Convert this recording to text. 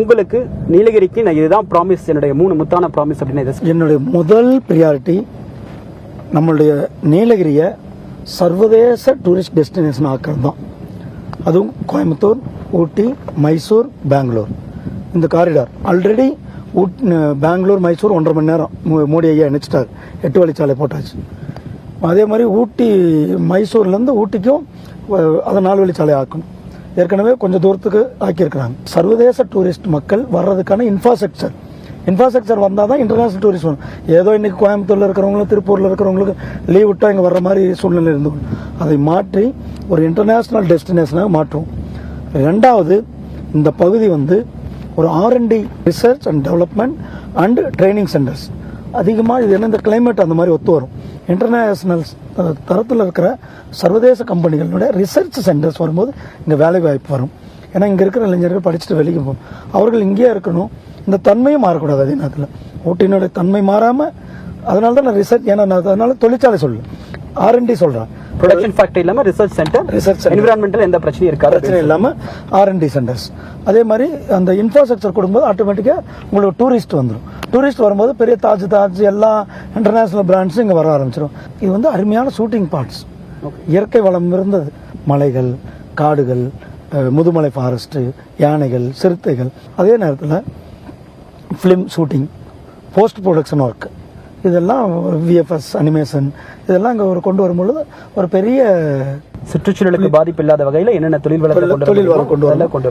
உங்களுக்கு நீலகிரிக்கு நான் இதுதான் ப்ராமிஸ் என்னுடைய மூணு முத்தான ப்ராமிஸ் அப்படின்னு என்னுடைய முதல் ப்ரியாரிட்டி நம்மளுடைய நீலகிரியை சர்வதேச டூரிஸ்ட் டெஸ்டினேஷன் ஆக்கிறது தான் அதுவும் கோயம்புத்தூர் ஊட்டி மைசூர் பெங்களூர். இந்த காரிடார் ஆல்ரெடி ஊட் பெங்களூர் மைசூர் ஒன்றரை மணி நேரம். மோடி ஐயா இணைச்சிட்டார். எட்டு வழிச்சாலை போட்டாச்சு. அதே மாதிரி ஊட்டி மைசூர்லேருந்து ஊட்டிக்கும் அதை நாலு வழிச்சாலை ஆக்கணும். ஏற்கனவே கொஞ்சம் தூரத்துக்கு ஆக்கியிருக்கிறாங்க. சர்வதேச டூரிஸ்ட் மக்கள் வர்றதுக்கான இன்ஃப்ராஸ்ட்ரக்சர் இன்ஃப்ராஸ்ட்ரக்சர் வந்தால் தான் இன்டர்நேஷனல் டூரிஸ்ட் வரும். ஏதோ இன்னைக்கு கோயம்புத்தூரில் இருக்கிறவங்களும் திருப்பூரில் இருக்கிறவங்களுக்கு லீவ் விட்டால் இங்கே வர்ற மாதிரி சூழ்நிலை இருந்து அதை மாற்றி ஒரு இன்டர்நேஷ்னல் டெஸ்டினேஷனாக மாற்றுவோம். ரெண்டாவது இந்த பகுதி வந்து ஒரு R and D research and development and training centres அதிகமாக இது என்ன இந்த கிளைமேட் அந்த மாதிரி ஒத்து வரும். இன்டர்நேஷனல் தரத்தில் இருக்கிற சர்வதேச கம்பெனிகளோட ரிசர்ச் சென்டர்ஸ் வரும்போது இங்கே வேலை வாய்ப்பு வரும். ஏன்னா இங்கே இருக்கிற இளைஞர்கள் படிச்சுட்டு வெளியே போகும். அவர்கள் இங்கேயே இருக்கணும். இந்த தன்மையும் மாறக்கூடாது அதே நேரத்தில் ஊட்டியினுடைய தன்மை மாறாமல் அதனால தான் நான் ரிசர்ச் ஏன்னா நான் அதனால தொழிற்சாலை சொல்லு ஆர்என்டி சொல்கிறேன் ப்ரொடக்ஷன் ஃபேக்டரி இல்லாம ரிசர்ச் சென்டர் center. என்விரான்மெண்டல் எந்த பிரச்சனையும் இருக்காது. பிரச்சனை இல்லாமல் ஆர்என்டி சென்டர்ஸ் அதே மாதிரி அந்த இன்ஃப்ராஸ்ட்ரக்சர் கொடுக்கும்போது ஆட்டோமேட்டிக்காக உங்களுக்கு டூரிஸ்ட் வந்துடும் டூரிஸ்ட் வரும்போது பெரிய தாஜ் தாஜ் எல்லா இன்டர்நேஷனல் பிராண்ட்ஸும் இங்கே வர ஆரம்பிச்சிடும் இது வந்து அருமையான ஷூட்டிங் பார்ட்ஸ் இயற்கை வளம் இருந்தது. மலைகள் காடுகள் முதுமலை ஃபாரஸ்ட்டு யானைகள் சிறுத்தைகள். அதே நேரத்தில் film shooting post production work இதெல்லாம் விஎஃப்எஸ் அனிமேஷன் இதெல்லாம் இங்கே ஒரு கொண்டு வரும்பொழுது ஒரு பெரிய சுற்றுச்சூழலுக்கு பாதிப்பு இல்லாத வகையில என்னென்ன தொழில் வர தொழில் வளம் கொண்டு. அதெல்லாம் கொண்டு